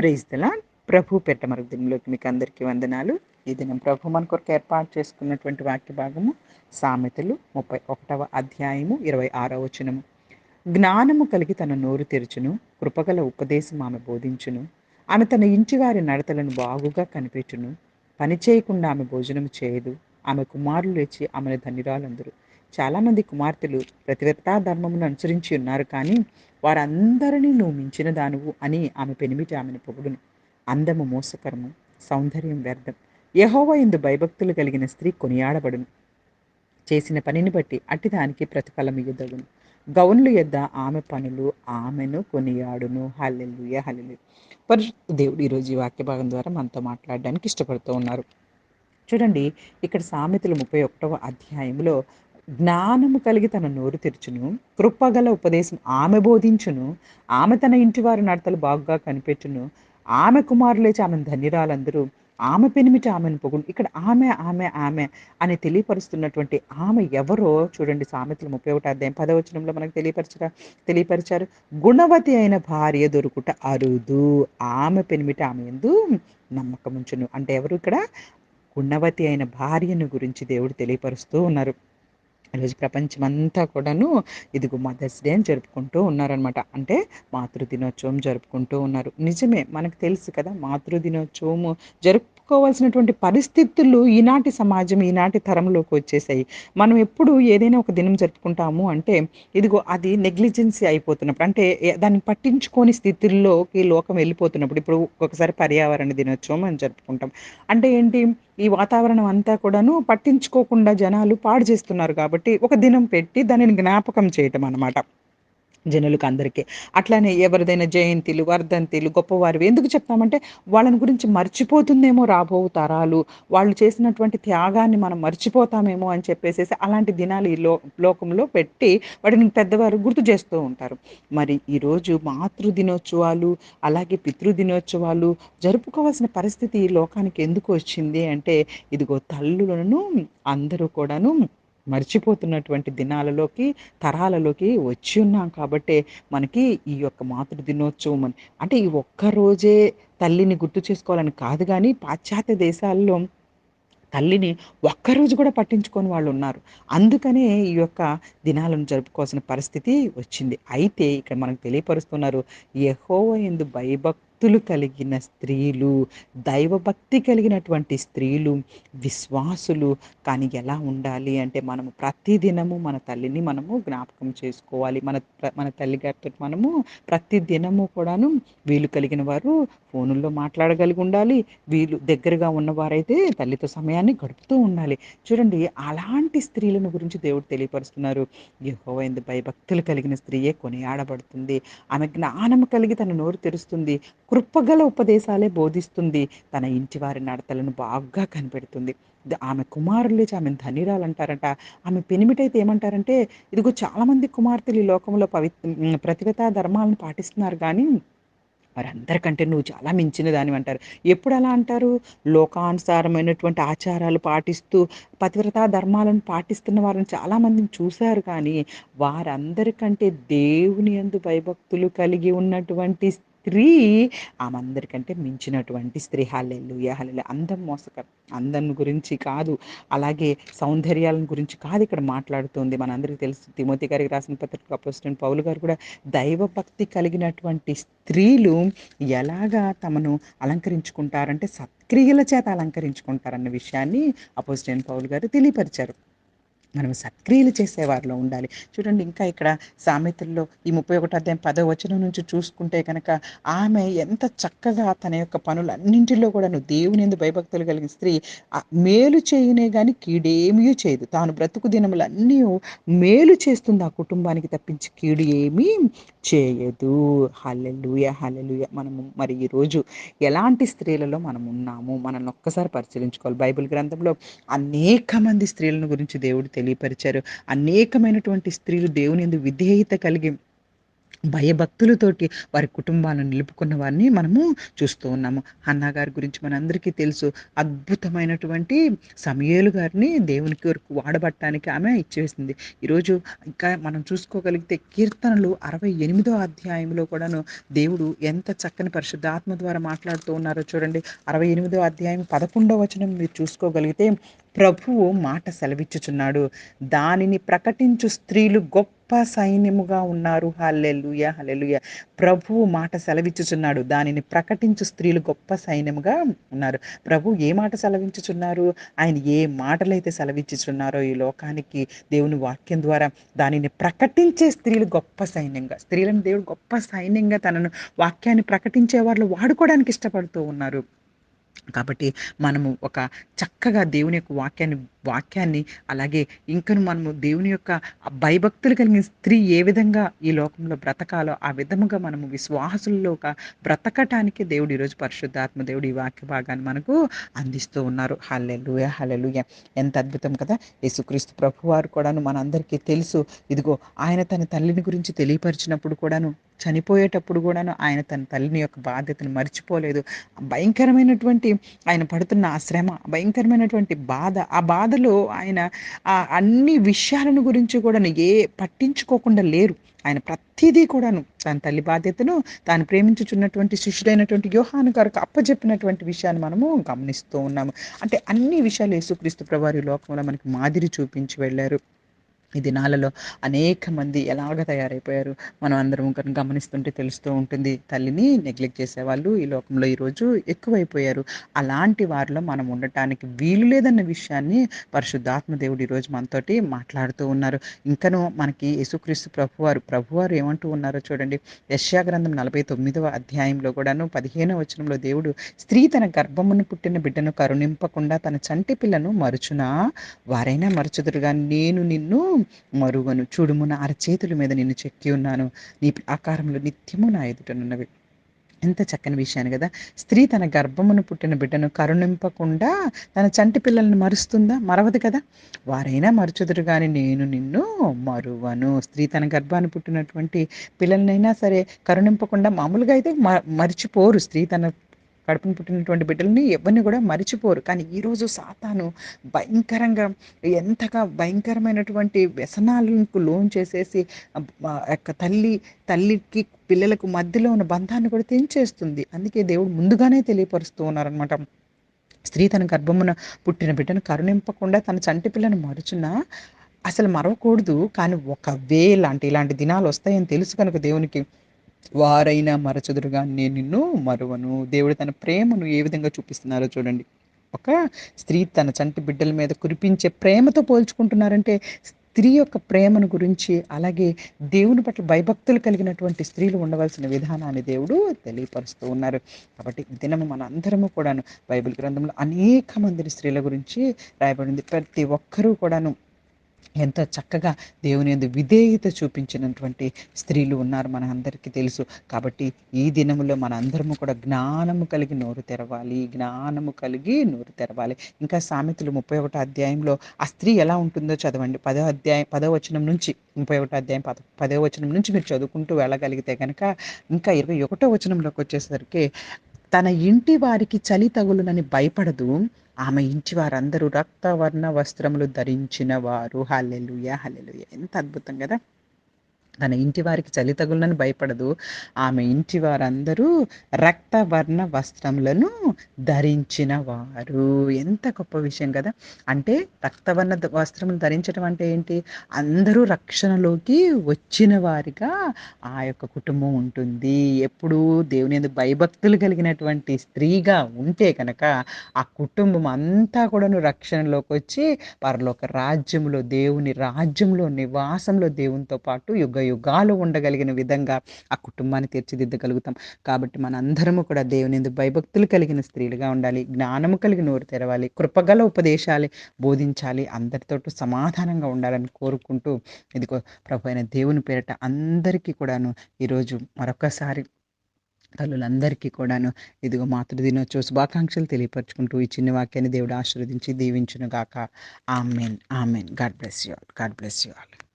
Praise దలా ప్రభు పెట్ట మరొక మీకు అందరికీ వందనాలు. ఈ దినం ప్రభు మన కొరకు ఏర్పాటు చేసుకున్నటువంటి వాక్య భాగము సామెతలు ముప్పై ఒకటవ అధ్యాయము ఇరవై ఆరవ వచనము. జ్ఞానము కలిగి తన నోరు తెరుచును కృపగల ఉపదేశం ఆమె బోధించును. ఆమె తన ఇంటివారి నడతలను బాగుగా కనిపెట్టును. పని చేయకుండా ఆమె భోజనం చేయదు. ఆమె కుమారులు లేచి ఆమెను ధన్యురాలందరూ చాలామంది కుమార్తెలు ప్రతివర్తా ధర్మమును అనుసరించి ఉన్నారు కానీ వారందరినీ నువ్వు మించిన దానువు అని ఆమె పెనిమిటి ఆమెను పొగుడును. అందము మోసకరము సౌందర్యం వ్యర్థం. యహోవ ఇందు భయభక్తులు కలిగిన స్త్రీ కొనియాడబడును. చేసిన పనిని బట్టి అట్టిదానికి ప్రతిఫలం ఇయ్యదగును. గౌన్లు యొద్ద ఆమె పనులు ఆమెను కొనియాడును. హల్లెలూయ హల్లెలు పరిశుద్ధ దేవుడు ఈరోజు ఈ వాక్య భాగం ద్వారా మనతో మాట్లాడడానికి ఇష్టపడుతూ ఉన్నారు. చూడండి ఇక్కడ సామెతలు ముప్పై ఒకటవ అధ్యాయంలో జ్ఞానము కలిగి తన నోరు తెరుచును కృపగల ఉపదేశం ఆమె బోధించును ఆమె తన ఇంటి వారి నడతలు బాగుగా కనిపెట్టును. ఆమె కుమారులేచి ఆమెను ధన్యురాలందరూ ఆమె పెనిమిటి ఆమెను పొగుడు. ఇక్కడ ఆమె ఆమె ఆమె అని తెలియపరుస్తున్నటువంటి ఆమె ఎవరో చూడండి సామెతలు ముప్పై ఒకటి అధ్యాయం పదవచనంలో మనకు తెలియపరచరా తెలియపరిచారు. గుణవతి అయిన భార్య దొరుకుట అరుదు. ఆమె పెనిమిటి ఆమె ఎందు నమ్మకం ఉంచును అంటే ఎవరు ఇక్కడ? గుణవతి అయిన భార్యను గురించి దేవుడు తెలియపరుస్తూ ఉన్నారు. ఈరోజు ప్రపంచమంతా కూడాను ఇదిగో మదర్స్ డే అని జరుపుకుంటూ ఉన్నారనమాట అంటే మాతృ దినోత్సవం జరుపుకుంటూ ఉన్నారు. నిజమే మనకు తెలుసు కదా మాతృ దినోత్సవము జరుపుకోవాల్సినటువంటి పరిస్థితులు ఈనాటి సమాజం ఈనాటి తరంలోకి వచ్చేసాయి. మనం ఎప్పుడు ఏదైనా ఒక దినం జరుపుకుంటాము అంటే ఇదిగో అది నెగ్లిజెన్సీ అయిపోతున్నప్పుడు అంటే ఏ- దాన్ని పట్టించుకోని స్థితుల్లోకి లోకం వెళ్ళిపోతున్నప్పుడు ఇప్పుడు ఒకసారి పర్యావరణ దినోత్సవం అని జరుపుకుంటాం. అంటే ఏంటి? ఈ వాతావరణం అంతా కూడాను పట్టించుకోకుండా జనాలు పాడు చేస్తున్నారు కాబట్టి ఒక దినం పెట్టి దానిని జ్ఞాపకం చేయటం అనమాట జనులకు అందరికీ అట్లానే ఎవరిదైనా జయంతిలు వర్ధంతిలు గొప్పవారు ఎందుకు చెప్తామంటే వాళ్ళని గురించి మర్చిపోతుందేమో రాబో తరాలు. వాళ్ళు చేసినటువంటి త్యాగాన్ని మనం మర్చిపోతామేమో అని చెప్పేసి అలాంటి దినాలు ఈ లో లోకంలో పెట్టి వాటిని పెద్దవారు గుర్తు చేస్తూ ఉంటారు. మరి ఈరోజు మాతృ దినోత్సవాలు అలాగే పితృ దినోత్సవాలు జరుపుకోవాల్సిన పరిస్థితి ఈ లోకానికి ఎందుకు వచ్చింది అంటే ఇదిగో తల్లులను అందరూ కూడాను మర్చిపోతున్నటువంటి దినాలలోకి తరాలలోకి వచ్చి ఉన్నాం కాబట్టి మనకి ఈ యొక్క మాతృ దినోత్సవం అని. అంటే ఈ ఒక్క రోజే తల్లిని గుర్తు చేసుకోవాలని కాదు కానీ పాశ్చాత్య దేశాల్లో తల్లిని ఒక్కరోజు కూడా పట్టించుకొని వాళ్ళు ఉన్నారు. అందుకనే ఈ యొక్క దినాలను జరుపుకోవాల్సిన పరిస్థితి వచ్చింది. అయితే ఇక్కడ మనకు తెలియపరుస్తున్నారు యహోవ ఎందు భక్తులు కలిగిన స్త్రీలు దైవభక్తి కలిగినటువంటి స్త్రీలు విశ్వాసులు. కానీ ఎలా ఉండాలి అంటే మనము ప్రతిదినము మన తల్లిని మనము జ్ఞాపకం చేసుకోవాలి. మన మన తల్లి గారితో మనము ప్రతి దినము కూడాను వీలు కలిగిన వారు ఫోనుల్లో మాట్లాడగలిగి ఉండాలి. వీళ్ళు దగ్గరగా ఉన్నవారైతే తల్లితో సమయాన్ని గడుపుతూ ఉండాలి. చూడండి అలాంటి స్త్రీలను గురించి దేవుడు తెలియపరుస్తున్నారు. యెహోవైందు భయభక్తులు కలిగిన స్త్రీయే కొనియాడబడుతుంది ఆమె జ్ఞానం కలిగి తన నోరు తెరుస్తుంది. కృపగల ఉపదేశాలే బోధిస్తుంది. తన ఇంటి వారి నడతలను బాగా కనిపెడుతుంది. ఆమె కుమారులు ఆమె ఆమెను అంటారంట ఆమె పెనిమిటైతే ఏమంటారంటే ఇదిగో చాలామంది కుమార్తెలు ఈ లోకంలో పవిత్ర ప్రతివతా ధర్మాలను పాటిస్తున్నారు కానీ వారందరికంటే నువ్వు చాలా మించిన దాని అంటారు. ఎప్పుడు అలా అంటారు? లోకానుసారమైనటువంటి ఆచారాలు పాటిస్తూ పతివ్రతా ధర్మాలను పాటిస్తున్న వారిని చాలామందిని చూశారు కానీ వారందరికంటే దేవుని యందు భయభక్తులు కలిగి ఉన్నటువంటి స్త్రీ ఆమందరికంటే మించినటువంటి స్త్రీ హల్లెలు హల్లెలు అందం మోసకరం అందం గురించి కాదు అలాగే సౌందర్యాలను గురించి కాదు ఇక్కడ మాట్లాడుతుంది. మనందరికీ తెలుసు తిమోతి గారికి రాసిన పత్రిక అపోజిట్ పౌలు గారు కూడా దైవభక్తి కలిగినటువంటి స్త్రీలు ఎలాగా తమను అలంకరించుకుంటారంటే సత్క్రియల చేత అలంకరించుకుంటారన్న విషయాన్ని అపోజిట్ పౌలు గారు తెలియపరిచారు. మనం సత్క్రియలు చేసేవారిలో ఉండాలి. చూడండి ఇంకా ఇక్కడ సామెతల్లో ఈ ముప్పై ఒకటో అధ్యాయం పదో వచనం నుంచి చూసుకుంటే కనుక ఆమె ఎంత చక్కగా తన యొక్క పనులన్నింటిలో కూడా నువ్వు దేవుని ఎందు భయభక్తులు కలిగిన స్త్రీ మేలు చేయునే కానీ కీడేమీ చేయదు. తాను బ్రతుకు దినములన్నీ మేలు చేస్తుంది ఆ కుటుంబానికి తప్పించి కీడు ఏమీ చేయదు. Hallelujah hallelujah. మనము మరి ఈరోజు ఎలాంటి స్త్రీలలో మనం ఉన్నాము? మనల్ని ఒక్కసారి పరిశీలించుకోవాలి. బైబిల్ గ్రంథంలో అనేక మంది స్త్రీలను గురించి దేవుడు తెలియపరిచారు. అనేకమైనటువంటి స్త్రీలు దేవుని ఎందు విధేయత కలిగి భయభక్తులతోటి వారి కుటుంబాలను నిలుపుకున్న వారిని మనము చూస్తూ ఉన్నాము. అన్న గారి గురించి మనందరికీ తెలుసు. అద్భుతమైనటువంటి సమయలు గారిని దేవునికి వరకు వాడబట్టడానికి ఆమె ఇచ్చేసింది. ఈరోజు ఇంకా మనం చూసుకోగలిగితే కీర్తనలు అరవై ఎనిమిదో అధ్యాయంలో కూడాను దేవుడు ఎంత చక్కని పరిశుద్ధాత్మ ద్వారా మాట్లాడుతూ ఉన్నారో చూడండి. అరవై ఎనిమిదో అధ్యాయం పదకొండవ వచనం మీరు చూసుకోగలిగితే ప్రభువు మాట సెలవిచ్చుచున్నాడు. దానిని ప్రకటించు స్త్రీలు గొప్ప సైన్యముగా ఉన్నారు. Hallelujah hallelujah. ప్రభువు మాట సెలవిచ్చుచున్నాడు. దానిని ప్రకటించు స్త్రీలు గొప్ప సైన్యముగా ఉన్నారు. ప్రభు ఏ మాట సెలవించుచున్నారు ఆయన ఏ మాటలైతే సెలవిచ్చుచున్నారో ఈ లోకానికి దేవుని వాక్యం ద్వారా దానిని ప్రకటించే స్త్రీలు గొప్ప సైన్యంగా స్త్రీలను దేవుడు గొప్ప సైన్యంగా తనను వాక్యాన్ని ప్రకటించే వాళ్ళు వాడుకోవడానికి ఇష్టపడుతూ ఉన్నారు. కాబట్టి మనము ఒక చక్కగా దేవుని యొక్క వాక్యాన్ని వాక్యాన్ని అలాగే ఇంకను మనము దేవుని యొక్క భయభక్తులు కలిగిన స్త్రీ ఏ విధంగా ఈ లోకంలో బ్రతకాలో ఆ విధముగా మనము విశ్వాసుల్లో బ్రతకటానికి దేవుడు ఈరోజు పరిశుద్ధాత్మ దేవుడు ఈ వాక్య భాగాన్ని మనకు అందిస్తూ ఉన్నారు. Hallelujah hallelujah. ఎంత అద్భుతం కదా. యేసుక్రీస్తు ప్రభు వారు కూడాను మనందరికీ తెలుసు. ఇదిగో ఆయన తన తల్లిని గురించి తెలియపరిచినప్పుడు కూడాను చనిపోయేటప్పుడు కూడాను ఆయన తన తల్లిని యొక్క బాధ్యతను మర్చిపోలేదు. భయంకరమైనటువంటి ఆయన పడుతున్న ఆ శ్రమ భయంకరమైనటువంటి బాధ ఆ బాధ బాధలో ఆయన ఆ అన్ని విషయాలను గురించి కూడా ఏ పట్టించుకోకుండా లేరు. ఆయన ప్రతిదీ కూడాను తన తల్లి బాధ్యతను తాను ప్రేమించుచున్నటువంటి శిష్యుడైనటువంటి యోహాను గారికి అప్పచెప్పినటువంటి విషయాన్ని మనము గమనిస్తూ ఉన్నాము. అంటే అన్ని విషయాలు యేసుక్రీస్తు ప్రభువారి లోకంలో మనకి మాదిరి చూపించి వెళ్ళారు. ఈ దినాలలో అనేక మంది ఎలాగ తయారైపోయారు? మనం అందరం కనుక గమనిస్తుంటే తెలుస్తూ ఉంటుంది. తల్లిని నెగ్లెక్ట్ చేసేవాళ్ళు ఈ లోకంలో ఈరోజు ఎక్కువైపోయారు. అలాంటి వారిలో మనం ఉండటానికి వీలు లేదన్న విషయాన్ని పరిశుద్ధాత్మ దేవుడు ఈరోజు మనతోటి మాట్లాడుతూ ఉన్నారు. ఇంకనూ మనకి యేసుక్రీస్తు ప్రభువారు ప్రభువారు ఏమంటూ ఉన్నారో చూడండి. యశ్యా గ్రంథం నలభై తొమ్మిదవ అధ్యాయంలో కూడాను పదిహేనవ వచనంలో దేవుడు స్త్రీ తన గర్భమును పుట్టిన బిడ్డను కరుణింపకుండా తన చంటి పిల్లను మరుచునా? వారైనా మరచుదురుగా నేను నిన్ను మరువను చూడుము నా అరచేతుల మీద నిన్ను చెక్కి ఉన్నాను. నీ ఆకారంలో నిత్యము నా ఎదుటనున్నవి ఎంత చక్కని విషయాన్ని కదా. స్త్రీ తన గర్భమును పుట్టిన బిడ్డను కరుణింపకుండా తన చంటి పిల్లల్ని మరుస్తుందా? మరవదు కదా. వారైనా మరుచుదురు కానీ నేను నిన్ను మరువను. స్త్రీ తన గర్భాన్ని పుట్టినటువంటి పిల్లలనైనా సరే కరుణింపకుండా మామూలుగా అయితే మ మర్చిపోరు. స్త్రీ తన కడుపును పుట్టినటువంటి బిడ్డల్ని ఎవరిని కూడా మరిచిపోరు. కానీ ఈరోజు సాతాను భయంకరంగా ఎంతగా భయంకరమైనటువంటి వ్యసనాలకు లోన్ చేసేసి యొక్క తల్లి తల్లికి పిల్లలకు మధ్యలో ఉన్న బంధాన్ని కూడా తెంచేస్తుంది. అందుకే దేవుడు ముందుగానే తెలియపరుస్తూ ఉన్నారనమాట స్త్రీ తన గర్భమున పుట్టిన బిడ్డను కరుణింపకుండా తన చంటి పిల్లను మరుచున్నా అసలు మరవకూడదు. కానీ ఒకవేళ అంటే ఇలాంటి దినాలు వస్తాయని తెలుసు కనుక దేవునికి. వారైనా మరచదురుగా నేను నిన్ను మరువను. దేవుడు తన ప్రేమను ఏ విధంగా చూపిస్తున్నారో చూడండి. ఒక స్త్రీ తన చంటి బిడ్డల మీద కురిపించే ప్రేమతో పోల్చుకుంటున్నారంటే స్త్రీ యొక్క ప్రేమను గురించి అలాగే దేవుని పట్ల భయభక్తులు కలిగినటువంటి స్త్రీలు ఉండవలసిన విధానాన్ని దేవుడు తెలియపరుస్తూ ఉన్నారు. కాబట్టి దినము మన అందరము కూడాను బైబిల్ గ్రంథంలో అనేక మంది స్త్రీల గురించి రాయబడింది. ప్రతి ఒక్కరూ కూడాను ఎంతో చక్కగా దేవుని యందు విధేయత చూపించినటువంటి స్త్రీలు ఉన్నారు మన అందరికీ తెలుసు. కాబట్టి ఈ దినములో మన అందరము కూడా జ్ఞానము కలిగి నోరు తెరవాలి. జ్ఞానము కలిగి నోరు తెరవాలి. ఇంకా సామెతలు ముప్పై ఒకటో అధ్యాయంలో ఆ స్త్రీ ఎలా ఉంటుందో చదవండి. పదో అధ్యాయం పదో వచనం నుంచి ముప్పై ఒకటో అధ్యాయం పద పదో వచనం నుంచి మీరు చదువుకుంటూ వెళ్ళగలిగితే కనుక ఇంకా ఇరవై ఒకటో వచనంలోకి వచ్చేసరికి తన ఇంటి వారికి చలి తగులునని భయపడదు. ఆమె ఇంటి వారందరూ రక్తవర్ణ వస్త్రములు ధరించిన వారు. Hallelujah hallelujah. ఎంత అద్భుతం కదా? తన ఇంటి వారికి చలి తగులని భయపడదు. ఆమె ఇంటి వారందరూ రక్తవర్ణ వస్త్రములను ధరించిన వారు. ఎంత గొప్ప విషయం కదా. అంటే రక్తవర్ణ వస్త్రములు ధరించడం అంటే ఏంటి? అందరూ రక్షణలోకి వచ్చిన వారిగా ఆ యొక్క కుటుంబం ఉంటుంది. ఎప్పుడూ దేవుని ఎందుకు భయభక్తులు కలిగినటువంటి స్త్రీగా ఉంటే కనుక ఆ కుటుంబం అంతా కూడాను రక్షణలోకి వచ్చి పరలోక రాజ్యంలో దేవుని రాజ్యంలో నివాసంలో దేవునితో పాటు యుగ యుగాలు ఉండగలిగిన విధంగా ఆ కుటుంబాన్ని తీర్చిదిద్దగలుగుతాం. కాబట్టి మనందరము కూడా దేవుని భయభక్తులు కలిగిన స్త్రీలుగా ఉండాలి. జ్ఞానము కలిగి నోరు తెరవాలి. కృపగల ఉపదేశాలు బోధించాలి. అందరితోటూ సమాధానంగా ఉండాలని కోరుకుంటూ ఇదిగో ప్రభు అయిన దేవుని పేరట అందరికీ కూడాను ఈరోజు మరొకసారి తల్లులందరికీ కూడాను ఇదిగో మాతృదినోత్సవ శుభాకాంక్షలు తెలియపరచుకుంటూ ఈ చిన్న వాక్యాన్ని దేవుడు ఆశీర్వదించి దీవించును గాక amen. Amen. God bless you all. God bless you all.